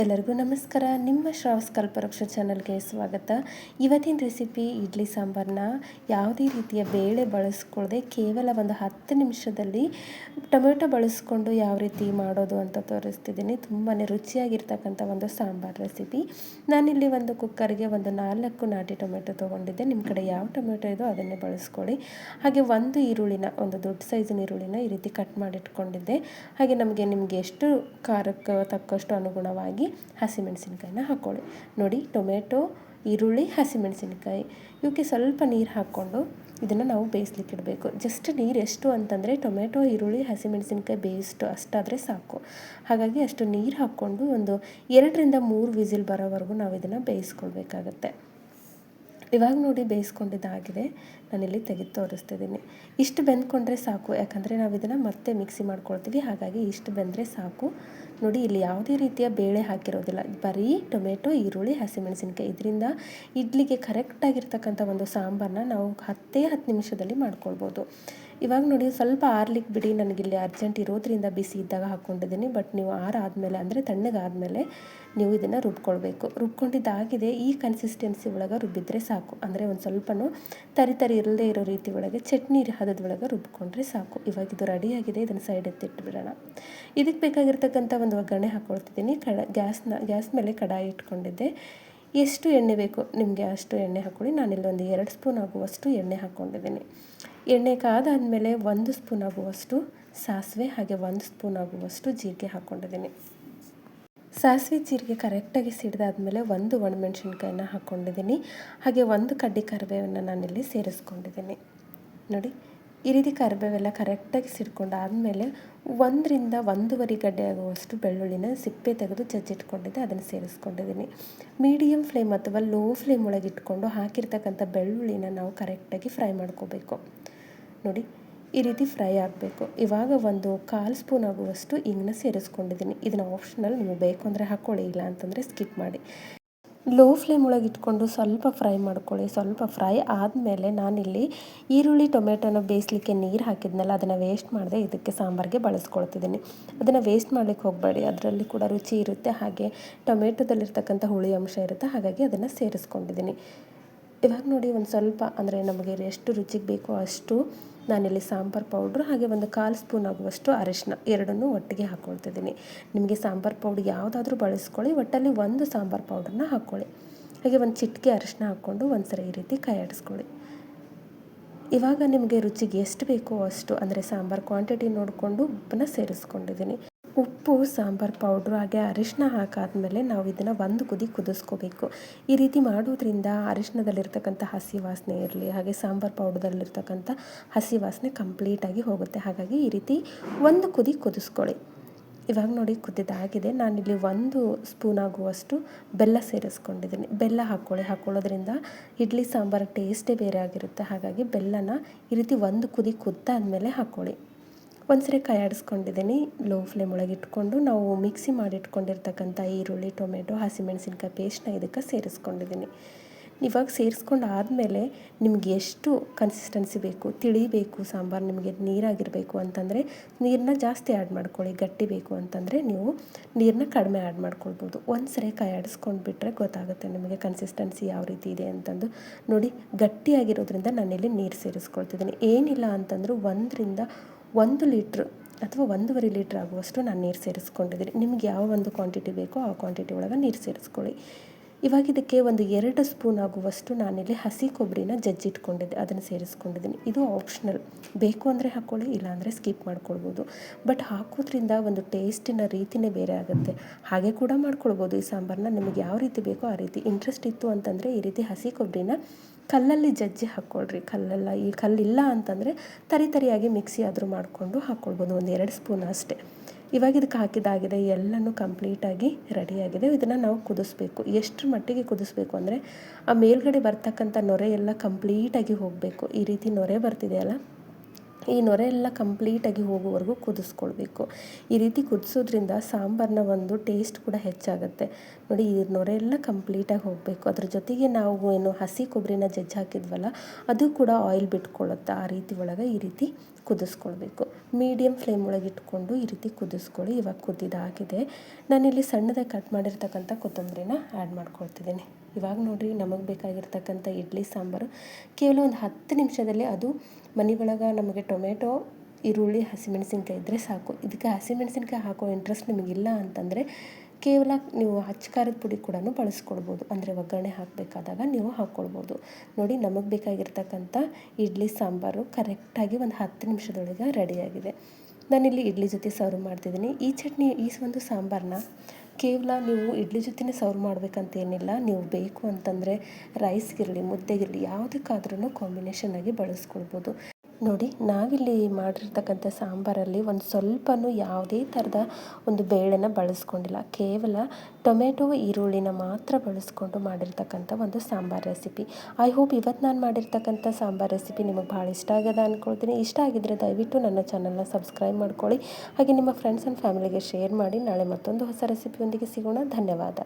ಎಲ್ಲರಿಗೂ ನಮಸ್ಕಾರ. ನಿಮ್ಮ ಶ್ರಾವಸ್ ಕಲ್ಪವೃಕ್ಷ ಚಾನಲ್ಗೆ ಸ್ವಾಗತ. ಇವತ್ತಿನ ರೆಸಿಪಿ ಇಡ್ಲಿ ಸಾಂಬಾರನ್ನ ಯಾವುದೇ ರೀತಿಯ ಬೇಳೆ ಬಳಸ್ಕೊಳ್ಳದೆ ಕೇವಲ ಒಂದು ಹತ್ತು ನಿಮಿಷದಲ್ಲಿ ಟೊಮೆಟೊ ಬಳಸ್ಕೊಂಡು ಯಾವ ರೀತಿ ಮಾಡೋದು ಅಂತ ತೋರಿಸ್ತಿದ್ದೀನಿ. ತುಂಬಾ ರುಚಿಯಾಗಿರ್ತಕ್ಕಂಥ ಒಂದು ಸಾಂಬಾರು ರೆಸಿಪಿ. ನಾನಿಲ್ಲಿ ಒಂದು ಕುಕ್ಕರ್ಗೆ ಒಂದು ನಾಲ್ಕು ನಾಟಿ ಟೊಮೆಟೊ ತೊಗೊಂಡಿದ್ದೆ. ನಿಮ್ಮ ಕಡೆ ಯಾವ ಟೊಮೆಟೊ ಇದೋ ಅದನ್ನೇ ಬಳಸ್ಕೊಳ್ಳಿ. ಹಾಗೆ ಒಂದು ಈರುಳ್ಳಿನ, ಒಂದು ದೊಡ್ಡ ಸೈಜಿನ ಈರುಳ್ಳಿನ ಈ ರೀತಿ ಕಟ್ ಮಾಡಿಟ್ಕೊಂಡಿದ್ದೆ. ಹಾಗೆ ನಮಗೆ ನಿಮಗೆ ಎಷ್ಟು ಖಾರಕ್ಕೆ ತಕ್ಕಷ್ಟು ಅನುಗುಣವಾಗಿ ಹಸಿಮೆಣಸಿನ್ಕಾಯಿನ ಹಾಕ್ಕೊಳ್ಳಿ ನೋಡಿ, ಟೊಮೆಟೊ, ಈರುಳ್ಳಿ, ಹಸಿಮೆಣಸಿನ್ಕಾಯಿ. ಇವಕ್ಕೆ ಸ್ವಲ್ಪ ನೀರು ಹಾಕ್ಕೊಂಡು ಇದನ್ನು ನಾವು ಬೇಯಿಸ್ಲಿಕ್ಕೆ ಇಡಬೇಕು. ಜಸ್ಟ್ ನೀರು ಎಷ್ಟು ಅಂತಂದರೆ ಟೊಮೆಟೊ, ಈರುಳ್ಳಿ, ಹಸಿಮೆಣಸಿನ್ಕಾಯಿ ಬೇಯಿಸ್ಟು ಅಷ್ಟಾದರೆ ಸಾಕು. ಹಾಗಾಗಿ ಅಷ್ಟು ನೀರು ಹಾಕ್ಕೊಂಡು ಒಂದು ಎರಡರಿಂದ ಮೂರು ವಿಸಿಲ್ ಬರೋವರೆಗೂ ನಾವು ಇದನ್ನು ಬೇಯಿಸ್ಕೊಳ್ಬೇಕಾಗತ್ತೆ. ಇವಾಗ ನೋಡಿ ಬೇಯಿಸ್ಕೊಂಡಿದ್ದಾಗಿದೆ. ನಾನಿಲ್ಲಿ ತೆಗೆದು ತೋರಿಸ್ತಿದ್ದೀನಿ. ಇಷ್ಟು ಬೆಂದ್ಕೊಂಡ್ರೆ ಸಾಕು, ಯಾಕಂದರೆ ನಾವು ಇದನ್ನು ಮತ್ತೆ ಮಿಕ್ಸಿ ಮಾಡ್ಕೊಳ್ತೀವಿ. ಹಾಗಾಗಿ ಇಷ್ಟು ಬೆಂದರೆ ಸಾಕು. ನೋಡಿ, ಇಲ್ಲಿ ಯಾವುದೇ ರೀತಿಯ ಬೇಳೆ ಹಾಕಿರೋದಿಲ್ಲ. ಬರೀ ಟೊಮೆಟೊ, ಈರುಳ್ಳಿ, ಹಸಿಮೆಣಸಿನ್ಕಾಯಿ. ಇದರಿಂದ ಇಡ್ಲಿಗೆ ಕರೆಕ್ಟಾಗಿರ್ತಕ್ಕಂಥ ಒಂದು ಸಾಂಬಾರನ್ನ ನಾವು ಹತ್ತೇ ಹತ್ತು ನಿಮಿಷದಲ್ಲಿ ಮಾಡ್ಕೊಳ್ಬೋದು. ಇವಾಗ ನೋಡಿ, ಸ್ವಲ್ಪ ಆರ್ಲಿಕ್ಕೆ ಬಿಡಿ. ನನಗಿಲ್ಲಿ ಅರ್ಜೆಂಟ್ ಇರೋದ್ರಿಂದ ಬಿಸಿ ಇದ್ದಾಗ ಹಾಕ್ಕೊಂಡಿದ್ದೀನಿ ಬಟ್ ನೀವು ಆರಾದಮೇಲೆ, ಅಂದರೆ ತಣ್ಣಗಾದಮೇಲೆ ನೀವು ಇದನ್ನು ರುಬ್ಕೊಳ್ಬೇಕು. ರುಬ್ಕೊಂಡಿದ್ದಾಗಿದೆ, ಈ ಕನ್ಸಿಸ್ಟೆನ್ಸಿ ಒಳಗೆ ರುಬ್ಬಿದ್ರೆ ಸಾಕು. ಅಂದರೆ ಒಂದು ಸ್ವಲ್ಪನೂ ತರಿ ತರಿ ಇರದೇ ಇರೋ ರೀತಿ ಒಳಗೆ ಚಟ್ನಿ ಹದದ ಒಳಗೆ ರುಬ್ಕೊಂಡ್ರೆ ಸಾಕು. ಇವಾಗ ಇದು ರೆಡಿಯಾಗಿದೆ ಇದನ್ನು ಸೈಡ್ ಎತ್ತಿಟ್ಬಿಡೋಣ ಇದಕ್ಕೆ ಬೇಕಾಗಿರ್ತಕ್ಕಂಥ ಒಂದು ಒಗ್ಗರಣೆ ಹಾಕ್ಕೊಳ್ತಿದ್ದೀನಿ ಕಡ, ಗ್ಯಾಸ್ನ, ಗ್ಯಾಸ್ ಮೇಲೆ ಕಡಾಯಿ ಇಟ್ಕೊಂಡಿದ್ದೆ. ಎಷ್ಟು ಎಣ್ಣೆ ಬೇಕು? ನಿಮಗೆ ಅಷ್ಟು ಎಣ್ಣೆ ಹಾಕ್ಕೊಳ್ಳಿ ನಾನು ಒಂದು ಎರಡು ಸ್ಪೂನ್ ಆಗುವಷ್ಟು ಎಣ್ಣೆ ಹಾಕ್ಕೊಂಡಿದ್ದೀನಿ ಎಣ್ಣೆ ಕಾದಾದಮೇಲೆ ಒಂದು ಸ್ಪೂನ್ ಆಗುವಷ್ಟು ಸಾಸಿವೆ, ಹಾಗೆ ಒಂದು ಸ್ಪೂನ್ ಆಗುವಷ್ಟು ಜೀರಿಗೆ ಹಾಕ್ಕೊಂಡಿದ್ದೀನಿ ಸಾಸಿವೆ ಜೀರಿಗೆ ಕರೆಕ್ಟಾಗಿ ಸಿಡಿದಾದ್ಮೇಲೆ ಒಂದು ಒಣಮೆಣಸಿನ್ಕಾಯನ್ನ ಹಾಕ್ಕೊಂಡಿದ್ದೀನಿ. ಹಾಗೆ ಒಂದು ಕಡ್ಡಿ ಕರಿಬೇವನ್ನು ನಾನಿಲ್ಲಿ ಸೇರಿಸ್ಕೊಂಡಿದ್ದೀನಿ. ನೋಡಿ, ಈ ರೀತಿ ಕರಿಬೇವೆಲ್ಲ ಕರೆಕ್ಟಾಗಿ ಸಿಡ್ಕೊಂಡಾದಮೇಲೆ ಒಂದರಿಂದ ಒಂದೂವರೆ ಗಡ್ಡೆ ಆಗುವಷ್ಟು ಬೆಳ್ಳುಳ್ಳಿನ ಸಿಪ್ಪೆ ತೆಗೆದು ಜಜ್ಜಿಟ್ಕೊಂಡಿದ್ದೆ, ಅದನ್ನು ಸೇರಿಸ್ಕೊಂಡಿದ್ದೀನಿ. ಮೀಡಿಯಮ್ ಫ್ಲೇಮ್ ಅಥವಾ ಲೋ ಫ್ಲೇಮ್ ಒಳಗೆ ಇಟ್ಕೊಂಡು ಹಾಕಿರ್ತಕ್ಕಂಥ ಬೆಳ್ಳುಳ್ಳಿನ ನಾವು ಕರೆಕ್ಟಾಗಿ ಫ್ರೈ ಮಾಡ್ಕೋಬೇಕು. ನೋಡಿ ಈ ರೀತಿ ಫ್ರೈ ಆಗಬೇಕು. ಇವಾಗ ಒಂದು ಕಾಲು ಸ್ಪೂನ್ ಆಗುವಷ್ಟು ಇಂಗನ್ನ ಸೇರಿಸ್ಕೊಂಡಿದ್ದೀನಿ. ಇದನ್ನು ಆಪ್ಷನಲ್ ನಿಮಗೆ ಬೇಕು ಅಂದರೆ ಹಾಕ್ಕೊಳ್ಳಿ ಇಲ್ಲ ಅಂತಂದರೆ ಸ್ಕಿಪ್ ಮಾಡಿ. ಲೋ ಫ್ಲೇಮ್ ಒಳಗೆ ಇಟ್ಕೊಂಡು ಸ್ವಲ್ಪ ಫ್ರೈ ಮಾಡ್ಕೊಳ್ಳಿ. ಸ್ವಲ್ಪ ಫ್ರೈ ಆದಮೇಲೆ ನಾನಿಲ್ಲಿ ಈರುಳ್ಳಿ, ಟೊಮೆಟೊನ ಬೇಯಿಸ್ಲಿಕ್ಕೆ ನೀರು ಹಾಕಿದ್ನಲ್ಲ, ಅದನ್ನು ವೇಸ್ಟ್ ಮಾಡದೆ ಇದಕ್ಕೆ ಸಾಂಬಾರಿಗೆ ಬಳಸ್ಕೊಳ್ತಿದ್ದೀನಿ. ಅದನ್ನು ವೇಸ್ಟ್ ಮಾಡಲಿಕ್ಕೆ ಹೋಗಬೇಡಿ. ಅದರಲ್ಲಿ ಕೂಡ ರುಚಿ ಇರುತ್ತೆ. ಹಾಗೆ ಟೊಮೆಟೊದಲ್ಲಿರ್ತಕ್ಕಂಥ ಹುಳಿ ಅಂಶ ಇರುತ್ತೆ. ಹಾಗಾಗಿ ಅದನ್ನು ಸೇರಿಸ್ಕೊಂಡಿದ್ದೀನಿ. ಇವಾಗ ನೋಡಿ ಒಂದು ಸ್ವಲ್ಪ, ಅಂದರೆ ನಮಗೆ ಎಷ್ಟು ರುಚಿಗೆ ಬೇಕೋ ಅಷ್ಟು ನಾನಿಲ್ಲಿ ಸಾಂಬಾರು ಪೌಡ್ರ್ ಹಾಗೆ ಒಂದು ಕಾಲು ಸ್ಪೂನ್ ಆಗುವಷ್ಟು ಅರಿಶಿನ ಎರಡನ್ನೂ ಒಟ್ಟಿಗೆ ಹಾಕ್ಕೊಳ್ತಿದ್ದೀನಿ. ನಿಮಗೆ ಸಾಂಬಾರು ಪೌಡ್ರ್ ಯಾವುದಾದ್ರೂ ಬಳಸ್ಕೊಳ್ಳಿ, ಒಟ್ಟಲ್ಲಿ ಒಂದು ಸಾಂಬಾರು ಪೌಡ್ರನ್ನ ಹಾಕ್ಕೊಳ್ಳಿ. ಹಾಗೆ ಒಂದು ಚಿಟಿಕೆ ಅರಿಶಿನ ಹಾಕ್ಕೊಂಡು ಒಂದು ಸರಿ ಈ ರೀತಿ ಕೈ ಆಡಿಸ್ಕೊಳ್ಳಿ. ಇವಾಗ ನಿಮಗೆ ರುಚಿಗೆ ಎಷ್ಟು ಬೇಕೋ ಅಷ್ಟು, ಅಂದರೆ ಸಾಂಬಾರು ಕ್ವಾಂಟಿಟಿ ನೋಡಿಕೊಂಡು ಉಪ್ಪನ್ನ ಸೇರಿಸ್ಕೊಂಡಿದ್ದೀನಿ. ಉಪ್ಪು, ಸಾಂಬಾರು, ಪೌಡ್ರು, ಹಾಗೆ ಅರಿಶಿನ ಹಾಕಾದ್ಮೇಲೆ ನಾವು ಇದನ್ನು ಒಂದು ಕುದಿ ಕುದಿಸ್ಕೋಬೇಕು. ಈ ರೀತಿ ಮಾಡೋದ್ರಿಂದ ಅರಿಶಿನದಲ್ಲಿರ್ತಕ್ಕಂಥ ಹಸಿ ವಾಸನೆ ಇರಲಿ, ಹಾಗೆ ಸಾಂಬಾರು ಪೌಡ್ರದಲ್ಲಿರ್ತಕ್ಕಂಥ ಹಸಿ ವಾಸನೆ ಕಂಪ್ಲೀಟಾಗಿ ಹೋಗುತ್ತೆ. ಹಾಗಾಗಿ ಈ ರೀತಿ ಒಂದು ಕುದಿ ಕುದಿಸ್ಕೊಳ್ಳಿ. ಇವಾಗ ನೋಡಿ ಕುದ್ದಿದ್ದಾಗಿದೆ ನಾನಿಲ್ಲಿ ಒಂದು ಸ್ಪೂನ್ ಆಗುವಷ್ಟು ಬೆಲ್ಲ ಸೇರಿಸ್ಕೊಂಡಿದ್ದೀನಿ. ಬೆಲ್ಲ ಹಾಕ್ಕೊಳ್ಳಿ ಹಾಕ್ಕೊಳ್ಳೋದ್ರಿಂದ ಇಡ್ಲಿ, ಸಾಂಬಾರು ಟೇಸ್ಟೇ ಬೇರೆ ಆಗಿರುತ್ತೆ. ಹಾಗಾಗಿ ಬೆಲ್ಲನ ಈ ರೀತಿ ಒಂದು ಕುದಿ ಕುದ್ದಾದಮೇಲೆ ಹಾಕ್ಕೊಳ್ಳಿ ಒಂದ್ಸರಿ ಕೈ ಆಡಿಸ್ಕೊಂಡಿದ್ದೀನಿ ಲೋ ಫ್ಲೇಮ್ ಒಳಗೆ ಇಟ್ಕೊಂಡು ನಾವು ಮಿಕ್ಸಿ ಮಾಡಿಟ್ಕೊಂಡಿರ್ತಕ್ಕಂಥ ಈರುಳ್ಳಿ, ಟೊಮೆಟೊ, ಹಸಿಮೆಣಸಿನ್ಕಾಯಿ ಪೇಸ್ಟ್ನ ಇದಕ್ಕೆ ಸೇರಿಸ್ಕೊಂಡಿದ್ದೀನಿ. ಇವಾಗ ಸೇರಿಸ್ಕೊಂಡು ಆದಮೇಲೆ ನಿಮ್ಗೆ ಎಷ್ಟು ಕನ್ಸಿಸ್ಟೆನ್ಸಿ ಬೇಕು ತಿಳಿಬೇಕು ಸಾಂಬಾರು ನಿಮಗೆ ನೀರಾಗಿರಬೇಕು ಅಂತಂದರೆ ನೀರನ್ನ ಜಾಸ್ತಿ ಆ್ಯಡ್ ಮಾಡ್ಕೊಳ್ಳಿ, ಗಟ್ಟಿ ಬೇಕು ಅಂತಂದರೆ ನೀವು ನೀರನ್ನ ಕಡಿಮೆ ಆ್ಯಡ್ ಮಾಡ್ಕೊಳ್ಬೋದು. ಒಂದು ಸರಿ ಆಡಿಸ್ಕೊಂಡು ಬಿಟ್ಟರೆ ಗೊತ್ತಾಗುತ್ತೆ ನಿಮಗೆ ಕನ್ಸಿಸ್ಟೆನ್ಸಿ ಯಾವ ರೀತಿ ಇದೆ ಅಂತಂದು. ನೋಡಿ ಗಟ್ಟಿಯಾಗಿರೋದ್ರಿಂದ ನಾನಿಲ್ಲಿ ನೀರು ಸೇರಿಸ್ಕೊಳ್ತಿದ್ದೀನಿ. ಏನಿಲ್ಲ ಅಂತಂದರೂ ಒಂದರಿಂದ ಒಂದು ಲೀಟ್ರ್ ಅಥವಾ ಒಂದೂವರೆ ಲೀಟ್ರ್ ಆಗುವಷ್ಟು ನಾನು ನೀರು ಸೇರಿಸ್ಕೊಂಡಿದ್ದೀನಿ. ನಿಮ್ಗೆ ಯಾವ ಒಂದು ಕ್ವಾಂಟಿಟಿ ಬೇಕೋ ಆ ಕ್ವಾಂಟಿಟಿ ಒಳಗೆ ನೀರು ಸೇರಿಸ್ಕೊಳ್ಳಿ. ಇವಾಗ ಇದಕ್ಕೆ ಒಂದು ಎರಡು ಸ್ಪೂನ್ ಆಗುವಷ್ಟು ನಾನಿಲ್ಲಿ ಹಸಿ ಕೊಬ್ಬರಿನ ಜಜ್ಜಿಟ್ಕೊಂಡಿದ್ದೆ. ಅದನ್ನು ಸೇರಿಸ್ಕೊಂಡಿದ್ದೀನಿ. ಇದು ಆಪ್ಷನಲ್ ಬೇಕು ಅಂದರೆ ಹಾಕ್ಕೊಳ್ಳಿ ಇಲ್ಲಾಂದರೆ ಸ್ಕಿಪ್ ಮಾಡ್ಕೊಳ್ಬೋದು. ಬಟ್ ಹಾಕೋದ್ರಿಂದ ಒಂದು ಟೇಸ್ಟಿನ ರೀತಿನೇ ಬೇರೆ ಆಗುತ್ತೆ. ಹಾಗೆ ಕೂಡ ಮಾಡ್ಕೊಳ್ಬೋದು. ಈ ಸಾಂಬಾರನ್ನ ನಿಮಗೆ ಯಾವ ರೀತಿ ಬೇಕೋ ಆ ರೀತಿ. ಇಂಟ್ರೆಸ್ಟ್ ಇತ್ತು ಅಂತಂದರೆ ಈ ರೀತಿ ಹಸಿ ಕೊಬ್ಬರಿನ ಕಲ್ಲಲ್ಲಿ ಜಜ್ಜಿ ಹಾಕ್ಕೊಳ್ರಿ, ಕಲ್ಲೆಲ್ಲ, ಈ ಕಲ್ಲಿಲ್ಲ ಅಂತಂದರೆ ತರಿ ತರಿಯಾಗಿ ಮಿಕ್ಸಿ ಆದರೂ ಮಾಡಿಕೊಂಡು ಹಾಕ್ಕೊಳ್ಬೋದು, ಒಂದು ಎರಡು ಸ್ಪೂನ್ ಅಷ್ಟೇ. ಇವಾಗ ಇದಕ್ಕೆ ಹಾಕಿದಾಗಿದೆ ಎಲ್ಲನೂ ಕಂಪ್ಲೀಟಾಗಿ ರೆಡಿಯಾಗಿದೆ. ಇದನ್ನು ನಾವು ಕುದಿಸ್ಬೇಕು. ಎಷ್ಟು ಮಟ್ಟಿಗೆ ಕುದಿಸ್ಬೇಕು ಅಂದರೆ, ಆ ಮೇಲ್ಗಡೆ ಬರ್ತಕ್ಕಂಥ ನೊರೆ ಎಲ್ಲ ಕಂಪ್ಲೀಟಾಗಿ ಹೋಗಬೇಕು. ಈ ರೀತಿ ನೊರೆ ಬರ್ತಿದೆಯಲ್ಲ ಈ ನೊರೆ ಎಲ್ಲ ಕಂಪ್ಲೀಟಾಗಿ ಹೋಗುವವರೆಗೂ ಕುದಿಸ್ಕೊಳ್ಬೇಕು. ಈ ರೀತಿ ಕುದಿಸೋದ್ರಿಂದ ಸಾಂಬಾರನ್ನ ಒಂದು ಟೇಸ್ಟ್ ಕೂಡ ಹೆಚ್ಚಾಗುತ್ತೆ. ನೋಡಿ, ಈ ನೊರೆ ಎಲ್ಲ ಕಂಪ್ಲೀಟಾಗಿ ಹೋಗಬೇಕು. ಅದ್ರ ಜೊತೆಗೆ ನಾವು ಏನು ಹಸಿ ಕೊಬ್ಬರಿನ ಜಜ್ಜಿ ಹಾಕಿದ್ವಲ್ಲ, ಅದು ಕೂಡ ಆಯಿಲ್ ಬಿಟ್ಕೊಳ್ಳುತ್ತೆ ಆ ರೀತಿ ಒಳಗೆ ಈ ರೀತಿ ಕುದಿಸ್ಕೊಳ್ಬೇಕು. ಮೀಡಿಯಮ್ ಫ್ಲೇಮ್ ಒಳಗೆ ಇಟ್ಕೊಂಡು ಈ ರೀತಿ ಕುದಿಸ್ಕೊಳ್ಳಿ. ಇವಾಗ ಕುದ್ದಿದಾಗಿದೆ. ನಾನಿಲ್ಲಿ ಸಣ್ಣದಾಗಿ ಕಟ್ ಮಾಡಿರ್ತಕ್ಕಂಥ ಕೊತ್ತಂಬರಿನ ಆ್ಯಡ್ ಮಾಡ್ಕೊಳ್ತಿದ್ದೀನಿ. ಇವಾಗ ನೋಡಿರಿ ನಮಗೆ ಬೇಕಾಗಿರ್ತಕ್ಕಂಥ ಇಡ್ಲಿ ಸಾಂಬಾರು. ಕೇವಲ ಒಂದು ಹತ್ತು ನಿಮಿಷದಲ್ಲಿ ಅದು ಮನೆ ಒಳಗೆ ನಮಗೆ ಟೊಮೆಟೊ, ಈರುಳ್ಳಿ, ಹಸಿಮೆಣಸಿನ್ಕಾಯಿ ಇದ್ದರೆ ಸಾಕು. ಇದಕ್ಕೆ ಹಸಿಮೆಣಸಿನ್ಕಾಯಿ ಹಾಕೋ ಇಂಟ್ರೆಸ್ಟ್ ನಿಮಗಿಲ್ಲ ಅಂತಂದರೆ ಕೇವಲ ನೀವು ಹಚ್ಚ ಖಾರದ ಪುಡಿ ಕೂಡ ಬಳಸ್ಕೊಳ್ಬೋದು ಅಂದರೆ ಒಗ್ಗರಣೆ ಹಾಕಬೇಕಾದಾಗ ನೀವು ಹಾಕ್ಕೊಳ್ಬೋದು ನೋಡಿ ನಮಗೆ ಬೇಕಾಗಿರ್ತಕ್ಕಂಥ ಇಡ್ಲಿ ಸಾಂಬಾರು ಕರೆಕ್ಟಾಗಿ ಒಂದು ಹತ್ತು ನಿಮಿಷದೊಳಗೆ ರೆಡಿಯಾಗಿದೆ ನಾನಿಲ್ಲಿ ಇಡ್ಲಿ ಜೊತೆ ಸರ್ವ್ ಮಾಡ್ತಿದ್ದೀನಿ. ಈ ಚಟ್ನಿ, ಈ ಒಂದು ಸಾಂಬಾರನ್ನ ಕೇವಲ ನೀವು ಇಡ್ಲಿ ಜೊತೆನೇ ಸರ್ವ್ ಮಾಡಬೇಕಂತೇನಿಲ್ಲ, ನೀವು ಬೇಕು ಅಂತಂದರೆ ರೈಸ್ಗಿರಲಿ ಮುದ್ದೆಗಿರಲಿ ಯಾವುದಕ್ಕಾದ್ರೂ ಕಾಂಬಿನೇಷನ್ ಆಗಿ ಬಳಸ್ಕೊಳ್ಬೋದು. ನೋಡಿ, ನಾವಿಲ್ಲಿ ಮಾಡಿರ್ತಕ್ಕಂಥ ಸಾಂಬಾರಲ್ಲಿ ಒಂದು ಸ್ವಲ್ಪನೂ ಯಾವುದೇ ಥರದ ಒಂದು ಬೇಳೆನ ಬಳಸ್ಕೊಂಡಿಲ್ಲ. ಕೇವಲ ಟೊಮೆಟೊ, ಈರುಳ್ಳಿನ ಮಾತ್ರ ಬಳಸ್ಕೊಂಡು ಮಾಡಿರ್ತಕ್ಕಂಥ ಒಂದು ಸಾಂಬಾರು ರೆಸಿಪಿ. ಐ ಹೋಪ್ ಇವತ್ತು ನಾನು ಮಾಡಿರ್ತಕ್ಕಂಥ ಸಾಂಬಾರು ರೆಸಿಪಿ ನಿಮಗೆ ಭಾಳ ಇಷ್ಟ ಆಗ್ಯದ ಅಂದ್ಕೊಳ್ತೀನಿ ಇಷ್ಟ ಆಗಿದ್ದರೆ ದಯವಿಟ್ಟು ನನ್ನ ಚಾನಲ್ನ ಸಬ್ಸ್ಕ್ರೈಬ್ ಮಾಡ್ಕೊಳ್ಳಿ. ಹಾಗೆ ನಿಮ್ಮ ಫ್ರೆಂಡ್ಸ್ ಆ್ಯಂಡ್ ಫ್ಯಾಮಿಲಿಗೆ ಶೇರ್ ಮಾಡಿ. ನಾಳೆ ಮತ್ತೊಂದು ಹೊಸ ರೆಸಿಪಿಯೊಂದಿಗೆ ಸಿಗೋಣ. ಧನ್ಯವಾದ.